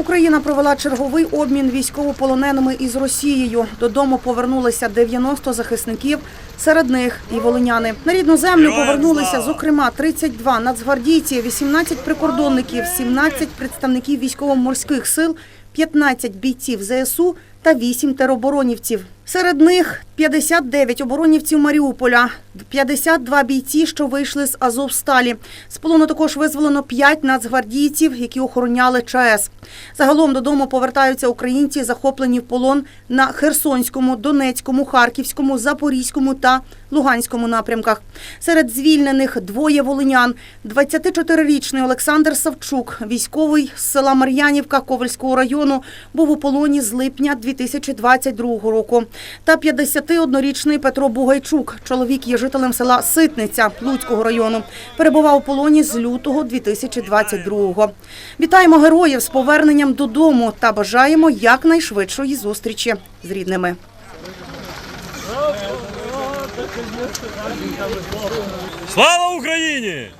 Україна провела черговий обмін військовополоненими із Росією. Додому повернулися 90 захисників, серед них і волиняни. На рідну землю повернулися, зокрема, 32 нацгвардійці, 18 прикордонників, 17 представників військово-морських сил, 15 бійців ЗСУ та 8 тероборонівців. Серед них 59 оборонівців Маріуполя, 52 бійці, що вийшли з Азовсталі. З полону також визволено 5 нацгвардійців, які охороняли ЧАЕС. Загалом додому повертаються українці, захоплені в полон на Херсонському, Донецькому, Харківському, Запорізькому та Луганському напрямках. Серед звільнених двоє волинян. 24-річний Олександр Савчук, військовий з села Мар'янівка Ковальського району, був у полоні з липня 2022 року. Та 51-річний Петро Бугайчук, чоловік є жителем села Ситниця Луцького району, перебував у полоні з лютого 2022-го. Вітаємо героїв з поверненням додому та бажаємо якнайшвидшої зустрічі з рідними. Слава Україні!